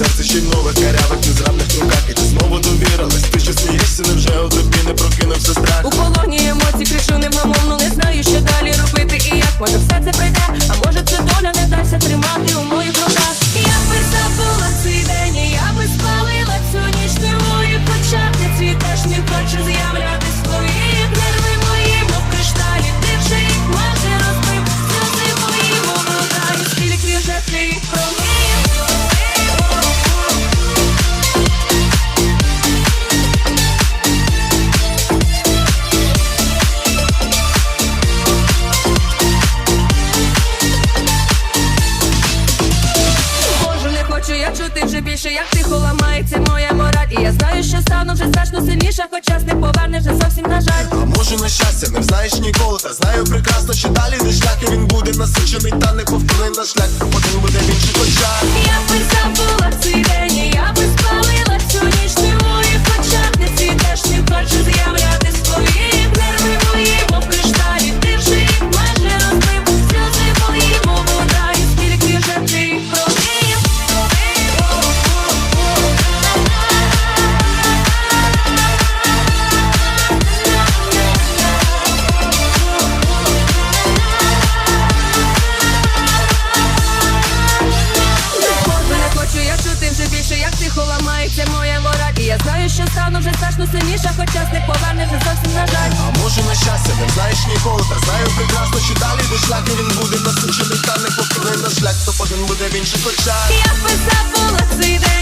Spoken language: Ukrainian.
серце ще нових карявих незравних руках. І ти знову довірилась, ти що смієшся, невже у тобі не прокинувся страх? У полоні емоцій кричу невгамовно, не знаю, що далі робити І як. Може все це прийде, а може чути вже більше, як тихо ламається моя мораль. І я знаю, що стану вже значно сильніша, хоч час не повернеш вже зовсім на жаль. А може на щастя, не знаєш ніколи, та знаю прекрасно, що далі не шлях і він буде насичений та не неповторний наш шлях, один буде в інших тихо ламається моя мораль. І я знаю, що стану вже страшно сильніша, хоч час не поверне вже зовсім на жаль. А може на щастя, не знаєш ніколи, та знаю прекрасно, що далі до шлях і він буде насичений та неповторний на шлях, то потім буде в інших очах. Я писав забула цей день,